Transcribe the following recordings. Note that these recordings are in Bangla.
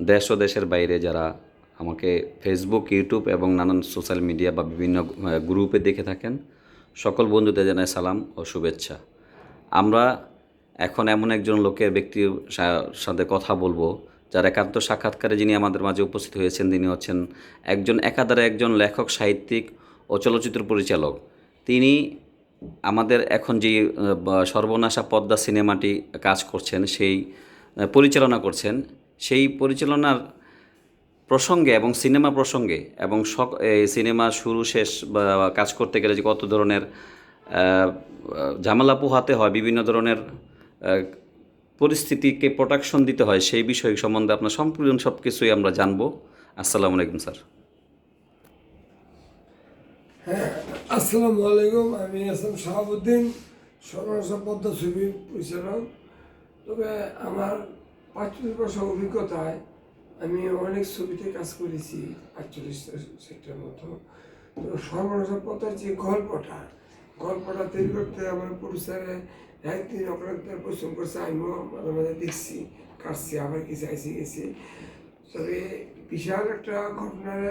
দেশ ও দেশের বাইরে যারা আমাকে ফেসবুক ইউটিউব এবং নানান সোশ্যাল মিডিয়া বা বিভিন্ন গ্রুপে দেখে থাকেন, সকল বন্ধুদের জানাই সালাম ও শুভেচ্ছা। আমরা এখন এমন একজন লোকের ব্যক্তির সাথে কথা বলব, যার একান্ত সাক্ষাৎকারে যিনি আমাদের মাঝে উপস্থিত হয়েছেন, তিনি হচ্ছেন একজন, একাধারে একজন লেখক, সাহিত্যিক ও চলচ্চিত্র পরিচালক। তিনি আমাদের এখন যে সর্বনাশা পদ্মা সিনেমাটি কাজ করছেন, সেই পরিচালনা করছেন। সেই পরিচালনার প্রসঙ্গে এবং সিনেমা প্রসঙ্গে এবং সক সিনেমা শুরু, শেষ বা কাজ করতে গেলে যে কত ধরনের ঝামেলা পোহাতে হয়, বিভিন্ন ধরনের পরিস্থিতিকে প্রোটেকশন দিতে হয়, সেই বিষয় সম্বন্ধে আপনার সম্পূর্ণ সব কিছুই আমরা জানব। আসসালামু আলাইকুম, স্যার। হ্যাঁ আসসালামু আলাইকুম। আমি শাহাবুদ্দিন পদ্মা পরিচালক। তবে আমার পাঁচচল্লিশ বছর অভিজ্ঞতায় আমি অনেক ছবিতে কাজ করেছি আটচল্লিশ সেক্টর মতো। তো সর্বনাশা পদ্মার যে গল্পটা গল্পটা তৈরি করতে আমার পুরুষারে এক দিন অক্লান্ত পরিশ্রম করছে, আমিও মাঝে মাঝে দেখছি, কাটছি, আবার কিছু আইসি গেছি। তবে বিশাল একটা ঘটনার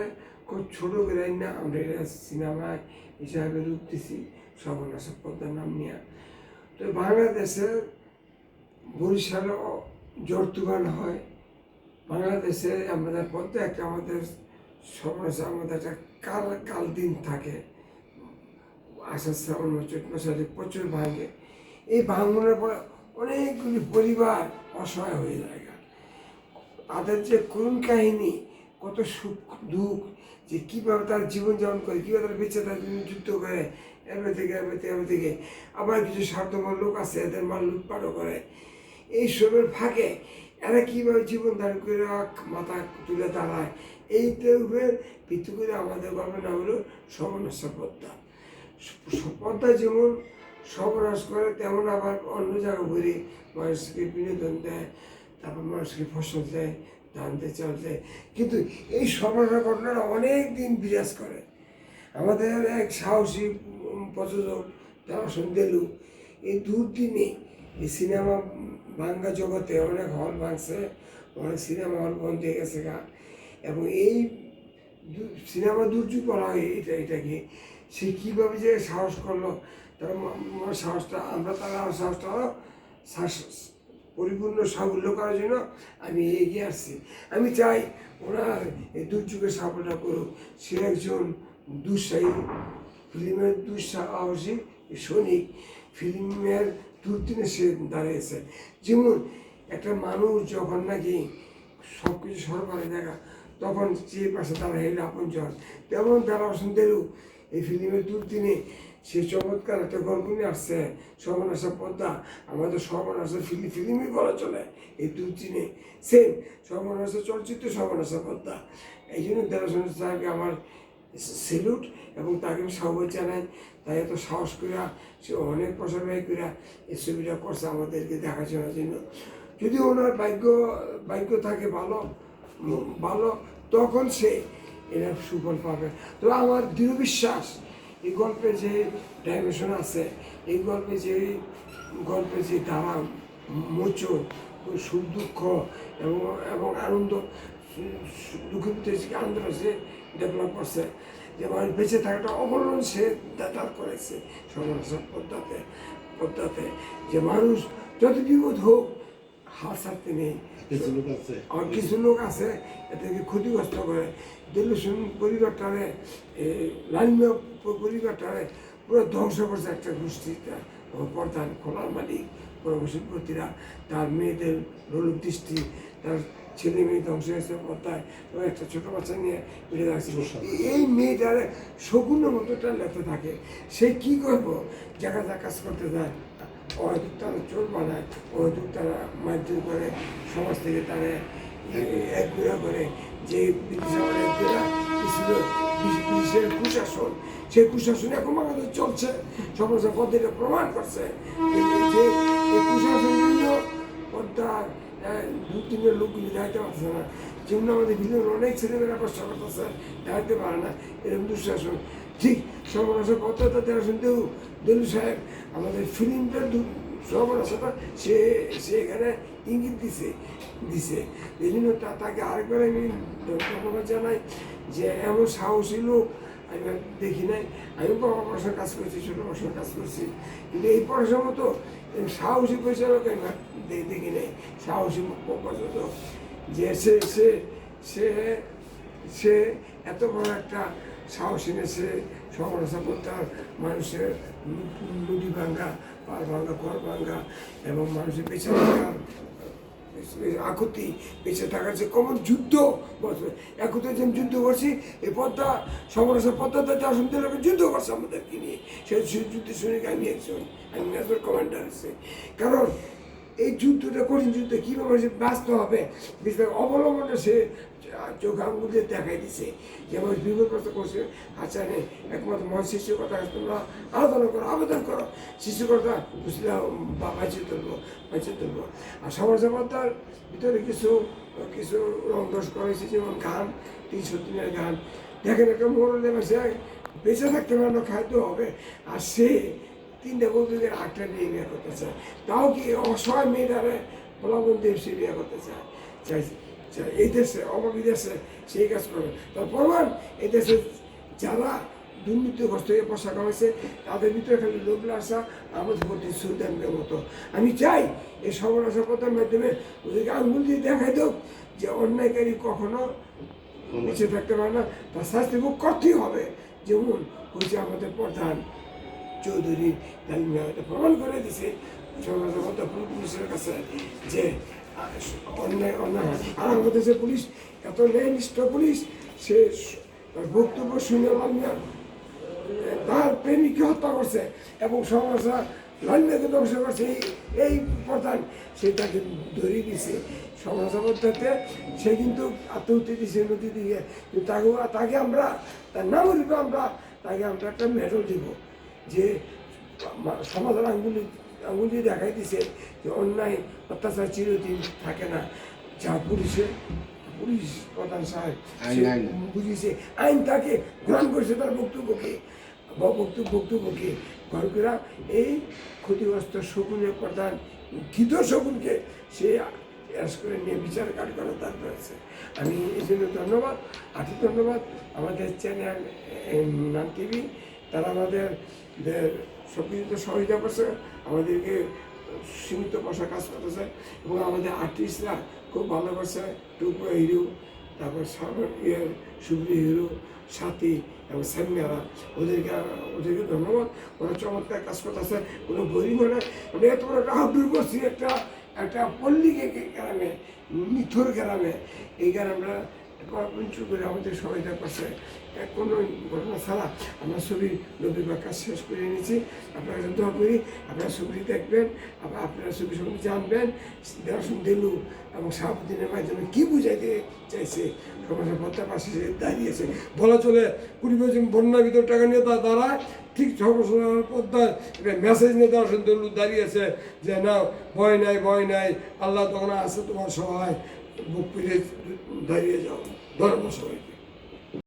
খুব ছোট করে না, আমরা এটা সিনেমায় হিসাবে রূপ দিছি, সর্বনাশ পদ্মার নাম নিয়ে। তো বাংলাদেশের বরিশালে তুফান হয়। বাংলাদেশে আমাদের পদ্মা একটা আমাদের সর্বনাশ আমাদের একটা কাল কাল দিন থাকে। আষাঢ় শ্রাবণ চৈত মাসে প্রচুর ভাঙে। এই ভাঙনের পর অনেকগুলি পরিবার অসহায় হয়ে যায়। তাদের যে করুণ কাহিনী, কত সুখ, দুঃখ, যে কীভাবে তার জীবনযাপন করে, কীভাবে তার বেঁচে তার জন্য যুদ্ধ করে এবার থেকে এবার থেকে এবার থেকে। আবার কিছু স্বার্থপর লোক আছে, এদের মাল লুটপাটও করে। এইসবের ফাঁকে এরা কীভাবে জীবন ধারণ করে মাথা তুলে দাঁড়ায় এইটার উপরে ভিত্তি করে আমাদের গল্পের নাম হলো সমনাশ পদ্মা পদ্মা যেমন সর্বনাশ করে, তেমন আবার অন্য জায়গা ঘুরে মানুষকে বিনোদন দেয়, তারপর মানুষকে ফসল দেয় দেয়, চাল দেয়। কিন্তু এই সর্বনাশ ঘটনাটা অনেক দিন বিরাজ করে। আমাদের এক সাহসী প্রযোজক দারাসন দেলু এই দুদিনে এই সিনেমা ভাঙ্গা জগতে অনেক হল ভাঙছে, অনেক সিনেমা হল বন্ধ হয়ে গেছে গা। এবং এই সিনেমা দুর্যোগ বলা হয় এটা, এটাকে। সে কীভাবে যে সাহস করল, তার সাহসটা, আমরা তারা সাহসটা শ্বাস- পরিপূর্ণ সাফল্য করার জন্য আমি এগিয়ে আসছি। আমি চাই ওনার এই দুর্যোগের সাফল্য করুক। সে একজন দুঃসাহী ফিল্মের দুঃসাহসী সৈনিক। ফিল্মের দুর্দিনে সে দাঁড়িয়েছে। যেমন একটা মানুষ যখন নাকি সব কিছু সরকারে দেখা, তখন যে পাশে তারা হেলে আপন জন তেমন তারা অসন্দেরও এই ফিল্মের দুর্দিনে সে চমৎকার একটা গল্প নিয়ে আসছে সর্বনাশা পদ্মা আমাদের সর্বনাশা ফিল্ম ফিল্মই বলা চলে এই দুর্দিনে সেম সর্বনাশা চলচ্চিত্র সর্বনাশা পদ্মা এই জন্য দেড়শো আমার সেলুট এবং তাকে আমি সবাই জানাই। তাই এত সাহস করিয়া সে অনেক ব্যয় করিয়া এই ছবিটা করছে আমাদেরকে দেখাশোনার জন্য। যদি ওনার ভাগ্য ভাগ্য থাকে ভালো ভালো, তখন সে এরা সুফল পাবে। তো আমার দৃঢ় বিশ্বাস, এই গল্পে যে ডাইমেনশন আছে, এই গল্পে যে গল্পে যে ধারা মোচন সুখ দুঃখ এবং এবং আনন্দ দুঃখের ভিতরে যে আনন্দটা সে ডেভেলপ করছে। যে মানুষ বেঁচে থাকাটা অবলম্বন সে দাঁড় করেছে সমাজ পদ্মাতে পদ্মাতে। যে মানুষ যত বিপদ হোক হাল ছাড়তে নেই। কিছু লোক আছে। আর কিছু লোক আছে এটাকে ক্ষতিগ্রস্ত করে। দিল্লুসন পরিবারটারে লাইনীয় পরিবারটারে পুরো ধ্বংস করছে একটা গোষ্ঠীটা প্রধান খোলার মালিক। প্রতিরা তার মেয়েদের লোলুপ দৃষ্টি, তার ছেলে মেয়ে ধ্বংস হয়েছে তো একটা ছোটো বাচ্চা নিয়ে বেড়ে রাখছে এই মেয়েটারে শকুন্য মতো একটা লেখতে থাকে। সে কি করব? জায়গা যা কাজ করতে যায়। হয়তো তারা চোর বানায় হয়তো তারা মারধর করে, সমাজ থেকে তারা এক গুড়া করে। যে ছিল ব্রিটিশের কুশাসন। সেই কুশাসন এখন বাংলাদেশ চলছে। সমাজ পদ্ধতিটা প্রমাণ করছে। যে পদ্মা দু তিনজন লোকগুলি দাঁড়াতে পারছে না। যেমন আমাদের বিভিন্ন অনেক ছেলেমেয়েরা কষ্ট করতেছে দাঁড়াতে পারে না, এরকম দুঃশাসন। ঠিক, সর্বনাশ পদ্মাটা দেওয়া শুনতেও দেলু সাহেব, আমাদের ফিল্মটা সাথে সে সে এখানে ইঙ্গিত দিছে দিছে। এই জন্য তাকে আরেকবার আমি ধন্যবাদ জানাই যে এমন সাহসী লোক আমি দেখি নাই। আমি বড় পড়াশোনার কাজ করছি, ছোটো পড়াশোনার কাজ করছি। কিন্তু এই পড়াশোনার মতো সাহসী পরিচালক আমি দেখি নাই। সাহসী পর্যটক যে সে সে সে সে এত বড় একটা সাহস এনেছে সমালোচনা আর মানুষের লুটি ভাঙ্গা পার ভাঙ্গা ঘর ভাঙ্গা এবং মানুষের পেছনে আকুতি, বেঁচে থাকার যে কমন যুদ্ধ বসবে একুতে যে যুদ্ধ করছি, এই পদ্মা সমালোচনা পদ্মাতে শুনতে লাগে যুদ্ধ করছে আমাদেরকে নিয়ে। সেই যুদ্ধ শুনে আমি একজন, আমি কমান্ডার আছে। কারণ এই যুদ্ধটা কঠিন যুদ্ধ, কীভাবে ব্যস্ত হবে? বিশেষ অবলম্বনে সে চোখ আঙ্গুল দিয়ে দেখাই দিছে। যেমন বিপদ প্রস্তাব করছে আচ্ছা নেই একমাত্র মহান শিশুর কথা তোমরা আলোচনা করো, আবেদন করো। শিশুর কথা বুঝলে বাঁচিয়ে তুলবো বাঁচিয়ে তুলবো। আর সমাজবতার ভিতরে কিছু কিছু রং দোষ করেছে যেমন গান তিনশো দিনের গান দেখেন একটা মোড়লে সে বেঁচে থাকতে পারল খাইতে হবে। আর সে তিনটে বন্ধুদের আটটা নিয়ে বিয়ে করতে চায়। তাও কি অসহায় মেয়েটারে বলাবন দেব সে বিয়ে করতে চায়। এই দেশে অবাকি দেশে সেই কাজ করবে। তার প্রমাণ, এই দেশে যারা দুর্নীতিগ্রস্ত হয়ে পোশাক কামাইছে তাদের ভিতরে খালি লোক আসা আমাদের প্রতি সুলতানদের মতো। আমি চাই এই সমালোচকতার মাধ্যমে ওদেরকে আঙ্গুল দিয়ে দেখাই দেব যে অন্যায়কারী কখনো বেঁচে থাকতে পারে না। তার শাস্তি ভোগ করতেই হবে। যেমন হয়েছে আমাদের প্রধান চৌধুরী প্রমাণ করে দিছে। পুলিশের কাছে যে অন্যায় অন্যায়। আর আমাদের দেশের পুলিশ, এত ন্যায়নিষ্ঠ পুলিশ, সে বক্তব্য শুনে তার প্রেমিককে হত্যা করছে এবং সমাজা লালিয়াকে ধ্বংস করছে, এই প্রধান, সে তাকে ধরিয়ে দিছে। সমাজবদ্ধতে সে কিন্তু আত্মহত্যা দিছে নদী দিয়ে তাকে তাকে আমরা, তার নাম আমরা, তাকে আমরা একটা মেডেল দিব। যে সমাধান আঙ্গুলি আঙ্গুলি দেখাই দিছে যে অন্যায় অত্যাচার চিরদিন থাকে না। যা পুলিশে পুলিশ প্রধান সাহেব। বুঝিয়েছে। আইন তাকে গ্রহণ করেছে তার বক্তব্যকে। বক্তব্য বক্তব্যকে গ্রহণ করা এই ক্ষতিগ্রস্ত শকুনের প্রধান কৃত শকুনকে সে অ্যাস করে নিয়ে বিচার কাট করা তার রয়েছে আমি এই জন্য ধন্যবাদ আটি ধন্যবাদ। আমাদের চ্যানেল নাম টিভি তারা আমাদের সব কিছুতে সহযোগিতা করছে, আমাদেরকে সীমিত পয়সা কাজ করতেছে এবং আমাদের আর্টিস্টরা খুব ভালো করছে টুকু হিরো তারপর সাগর ইয়ে সুব্রি হিরো সাথী, এবং সামিয়ারা ওদেরকে ওদেরকে ধন্যবাদ। ওরা চমৎকার কাজ করতেছে, কোনো গরিব না আমরা এত বড় একটা আব্দুল করছি একটা একটা পল্লী গে- গে- গ্রামে, মিথুর গ্রামে, এই গ্রামে পঞ্চু করে আমাদের সহায়তা করছে কোনো ঘটনা ছাড়া আমরা ছবি বা কাজ শেষ করে নিয়েছি আপনারা দোয়া করি, আপনারা ছবি দেখবেন, আবার আপনারা ছবি সম্বন্ধে জানবেন। দেওয়ার দিলু এবং সাহাবুদ্দিনের মাধ্যমে কী বুঝাইতে চাইছে, সমাজের পদ্মার পাশে দাঁড়িয়েছে। বলা চলে, কুড়ি বছর বন্যার ভিতর টাকা নিয়ে তা দাঁড়ায়, ঠিক সর্বসময় পদ্মায় একটা মেসেজ নিয়ে দর্শন দিলু দাঁড়িয়েছে যে, না, ভয় নাই ভয় নাই, আল্লাহ তখন আছে তোমার সহায়। বুক পিড়ে দাঁড়িয়ে যাও ধর্ম সবাইকে